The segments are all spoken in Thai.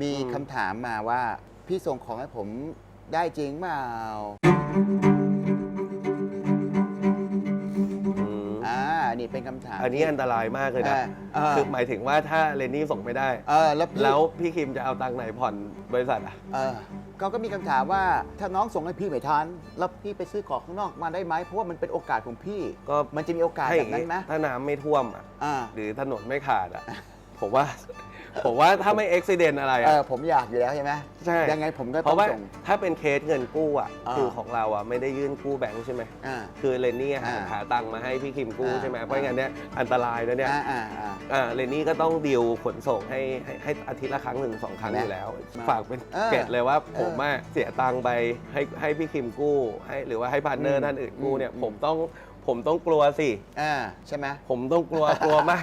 มีอืมคำถามมาว่าพี่ส่งของให้ผมได้จริงเปล่าอืมอ่านี่เป็นคำถามอันนี้อันตรายมากเลยนะอ่าอ่าคือหมายถึงว่าถ้าเรนนี่ส่งไม่ได้ เออแล้วพี่แล้วพี่คิมจะเอาตังค์ไหนผ่อนบริษัทอะ เออเขาก็มีคำถามว่าถ้าน้องส่งให้พี่ไม่ทันแล้วพี่ไปซื้อของข้างนอกมาได้ไหมเพราะว่ามันเป็นโอกาสของพี่ก็ มันจะมีโอกาสถ้าอแบย่าบงนั้นี้นไหมถ้าน้ำไม่ท่วมอะอ่า หรือถนนไม่ขาดอะ ผมว่า ผมว่าถ้าไม่อุบิเหตุอะไรเออะอผมอยากอยู่แล้วใช่ไหมใช่ ยังไงผมก็เพต้อราะงว่าส่ง ถ้าเป็นเคสเงินกู้อะอ่า คือของเราอะไม่ได้ยื่นกู้แบงค์ใช่ไหมอ่า คือเรนนี่หาอ่าหาตังค์มาให้พี่คิมกู้อ่าใช่ไหมเพราะงั้นเนี่ยอันตรายแล้วเนี่ยอ่าอ่าอ่า อ่าเรนนี่ก็ต้องดีลขนส่งให้ให้ให้อาทิตย์ละครั้งหนึ่งสองครั้งเห็นไหมอยู่แล้ว มาฝากเป็นเออเกร็ดเลยว่าเออผมอะเสียตังค์ไปให้ให้พี่คิมกู้ให้หรือว่าให้พาร์ทเนออืร์มท่านอื่นกู้เนี่ยอืมผมต้อง ผมต้องกลัวสิ อ่าใช่ไหมผมต้องกลัวกลัวมาก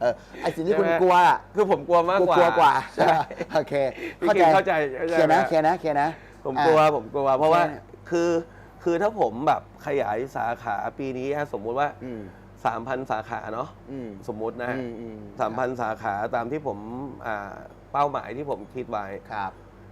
เออไอสิ่งที่ใช่คุณไหม กลัวอะคือผมกลัวมากกูกว่า กลัวกว่าใช่โอเคพี่คิมเข้าใจเข้าใจ เคลียร์นะไหมเคลียร์นะเคลียร์นะผมกลัวอะผมกลัว เพราะว่าใช่ คือคือถ้าผมแบบขยายสาขาปีนี้ฮะสมมุติว่า อืม3,000 สาขาเนาะอืมสมมุตินะฮะอืมอืมสามพันสาขาตามที่ผมอ่าเป้าหมายที่ผมคิดไว้ ครับ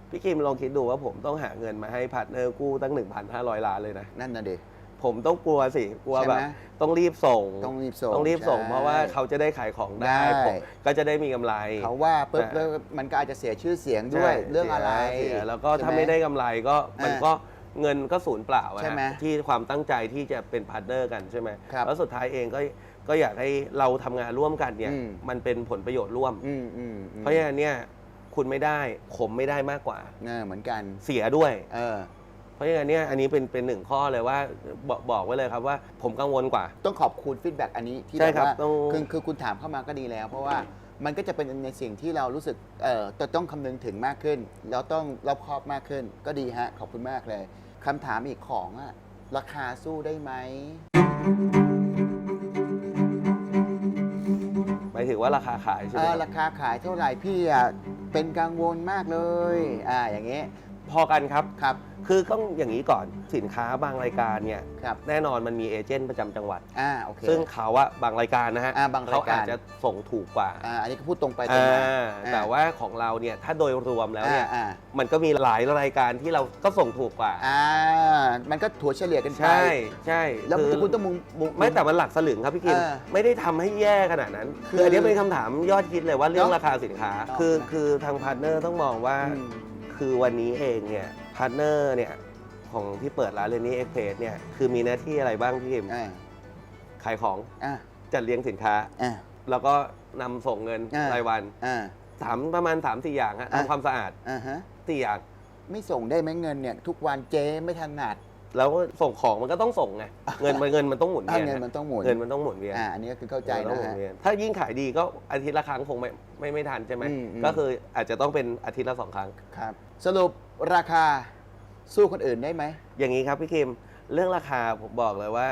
พี่คิมลองคิดดูว่าผมต้องหาเงินมาให้พาร์ทเนอร์กู้ตั้ง 1,500 ล้านเลยนะ นั่นน่ะดิ ผมต้องกลัวสิกลัวใช่ไหมแบบต้องรีบส่งต้องรีบส่งต้องรีบส่ง ใช่เพราะว่าเขาจะได้ขายของได้ได้ ผมก็จะได้มีกำไร เขาว่าปุ๊บอ่า แล้วมันก็อาจจะเสียชื่อเสียงด้วย ใช่เรื่องอะไรเสียแล้วก็ใช่ถ้าหไม่ได้กำไรก็มันอ่าก็เงินก็สูญเปล่าอะใช่ไหมฮะที่ความตั้งใจที่จะเป็นพาร์ทเนอร์กันใช่ไหมครับแล้วสุดท้ายเองก็ก็อยากให้เราทำงานร่วมกันเนี่ยอืม มันเป็นผลประโยชน์ร่วม อืมอืมอืมเพราะฉะนั้นเนี่ยคุณไม่ได้ผมไม่ได้มากกว่า เออเหมือนกัน เสียด้วย เออ เพราะฉะนั้นเนี่ยอันนี้เป็นเป็นหนึ่งข้อเลยว่าบอกบอกไว้เลยครับว่าผมกังวลกว่า ต้องขอบคุณฟีดแบ็กอันนี้ที่ใช่แบบครับว่าต้อง คือคือคุณถามเข้ามาก็ดีแล้ว เพราะว่ามันก็จะเป็นในสิ่งที่เรารู้สึกเอ่อจะต้องคำนึงถึงมากขึ้น แล้วต้องรอบคอบมากขึ้น ก็ดีฮะ ขอบคุณมากเลยคำถามอีกของอะราคาสู้ได้ไหม หมายถึงว่าราคาขายใช่ไหมเอ่อครับราคาขายเท่าไหร่พี่อะเป็นกังวลมากเลย อ่าอย่างเงี้ยพอกันครับ ครับ คือต้องอย่างนี้ก่อนสินค้าบางรายการเนี่ยครับแน่นอนมันมีเอเจนต์ประจำจังหวัด อ่าโอเค ซึ่งเขาอะบางรายการนะฮะอ่าบางรายการ เขาอาจจะส่งถูกกว่าอ่าอันนี้ก็พูดตรงไปตรงอ่ามาแต่ว่าของเราเนี่ยถ้าโดยรวมแล้วเนี่ยอ่ามันก็มีหลายรายการที่เราก็ส่งถูกกว่า อ่ามันก็ถัวเฉลี่ยกันไปใช่ใช่แล้วคือคุณต้องมุงมุง ไม่แต่มันหลักสลึงครับพี่กิมเออไม่ได้ทำให้แย่ขนาดนั้น คืคือออันนี้เป็นคำถามยอดฮิตเลยว่าเรื่องเนอะราคาสินค้าเนอะคือนะ คือทางพาร์ทเนอร์ต้องมองว่า อืม คือวันนี้เองเนี่ย พาร์ทเนอร์เนี่ยของที่เปิดร้านเรนนี่เอ็กเพสเนี่ยคือมีหน้าที่อะไรบ้างพี่กิมอ่าขายของอ่าจัดเรียงสินค้า อ่าแล้วก็นำส่งเงินอ่ารรายวันอ่า สามประมาณ3ามสี่อย่างฮะอะ ทำความสะอาดอ่าฮะสี่อย่างไม่ส่งได้ไหมเงินเนี่ย ทุกวันเจ๊ไม่ถนัดแล้วก็ส่งของมันก็ต้องส่งไงเงินมันเงินมันต้องหมุนอ่าเวียนเงินมันต้องหมุนเงินมันต้องหมุนเวียน อ่าอันนี้ก็คือเข้าใจเงินมันะต้องหมุฮะเวียนถ้ายิ่งขายดีก็อาทิตย์ละครั้งคงไม่ไม่ไม่ทันใช่ไหม อืมอืม ก็คืออาจจะต้องเป็นอาทิตย์ละสองครั้ง ครับ สรุป ราคาสู้คนอื่นได้ไหม อย่างนี้ครับพี่คิมเรื่องราคาผมบอกเลยว่า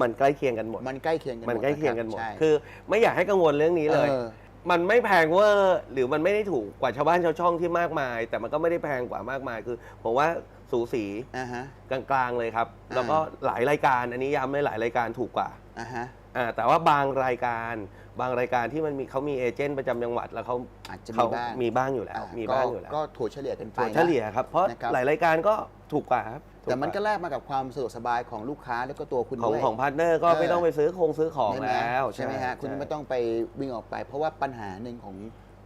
มันใกล้เคียงกันหมด มันใกล้เคียงกันหมดมันใกล้เคียงกันหมดะรับคือไม่อยากให้กังวลเรื่องนี้ใช่เลย ออ มันไม่แพงเวอร์หรือมันไม่ได้ถูกกว่าชาวบ้านชาวช่องที่มากมาย แต่มันก็ไม่ได้แพงกว่ามากมายคือผมว่าสูสีอ่าฮะ กลางๆเลยครับอ่าแล้วก็หลายรายการอันนี้ย้ำเลยหลายรายการถูกกว่า อ่าฮะ อ่าแต่ว่าบางรายการบางรายการที่มันมีเขามีเอเจนต์ประจำจังหวัดแล้วเขาอาจจะเขามีบ้างมีบ้างอยู่แล้ว อะมีก็บ้างอยู่แล้วก็ถัวเฉลี่ยกันไปถั่วนะเฉลี่ยครับ เพราะนะครับ หลายรายการก็ถูกกว่าครับถูแต่มันก็ว่าแลกมากับความสะดวกสบายของลูกค้าแล้วก็ตัวคุณของด้วย ของพาร์ทเนอร์ก็เออไม่ต้องไปซื้อคงซื้อของใช่ไหมแล้วใช่ไหมฮะคุณใช่ไม่ต้องไปวิ่งออกไป เพราะว่าปัญหาหนึ่งของ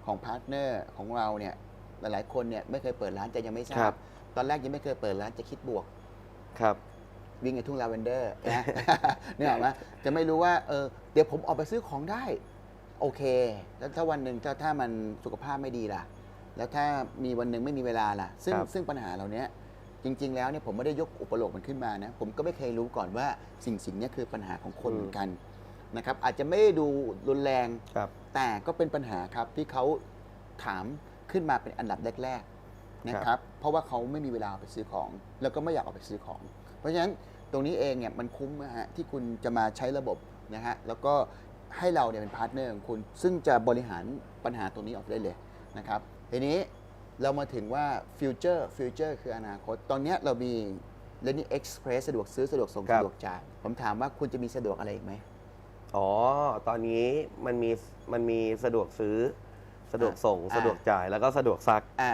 ของพาร์ทเนอร์ของเราเนี่ยหลายๆคนเนี่ยไม่เคยเปิดร้านจะยังไม่ทราครับบ ตอนแรกยังไม่เคยเปิดร้านจะคิดบวก ครับ วิ่งในทุ่งลาเวนเดอร์นะเนี่ยหรอกไหมจะไม่รู้ว่าเออเดี๋ยวผมออกไปซื้อของได้ โอเค แล้วถ้าวันหนึ่งถ้าถ้ามันสุขภาพไม่ดีล่ะ แล้วถ้ามีวันหนึ่งไม่มีเวลาล่ะ ซึ่งครับ ซึ่งปัญหาเหล่านี้จริง ๆ แล้วเนี่ยผมไม่ได้ยกอุปโลกมันขึ้นมานะ ผมก็ไม่เคยรู้ก่อนว่าสิ่งสิ่งเนี้ยคือปัญหาของคนเหมือนกันนะครับ อาจจะไม่ได้ดูรุนแรง ครับ แต่ก็เป็นปัญหาครับที่เขาถามขึ้นมาเป็นอันดับแรก ๆ นะครับเพราะว่าเขาไม่มีเวลาไปซื้อของ แล้วก็ไม่อยากออกไปซื้อของ เพราะฉะนั้นตรงนี้เองเนี่ยมันคุ้มนะฮะที่คุณจะมาใช้ระบบนะฮะแล้วก็ให้เราเนี่ยเป็นพาร์ทเนอร์ของคุณซึ่งจะบริหารปัญหาตรงนี้ออกได้เลยนะครับทีนี้เรามาถึงว่าฟิวเจอร์ฟิวเจอร์คืออนาคต ตอนเนี้ยเรามีเลนนี่เอ็กซ์เพรสสะดวกซื้อสะดวกส่งครับสะดวกจ่ายผมถามว่าคุณจะมีสะดวกอะไรอีกไหมอ๋อ ตอนนี้มันมีมันมีสะดวกซื้อ สะดวกส่งอ่าสะดวกจ่ายแล้วก็สะดวกซักอ่า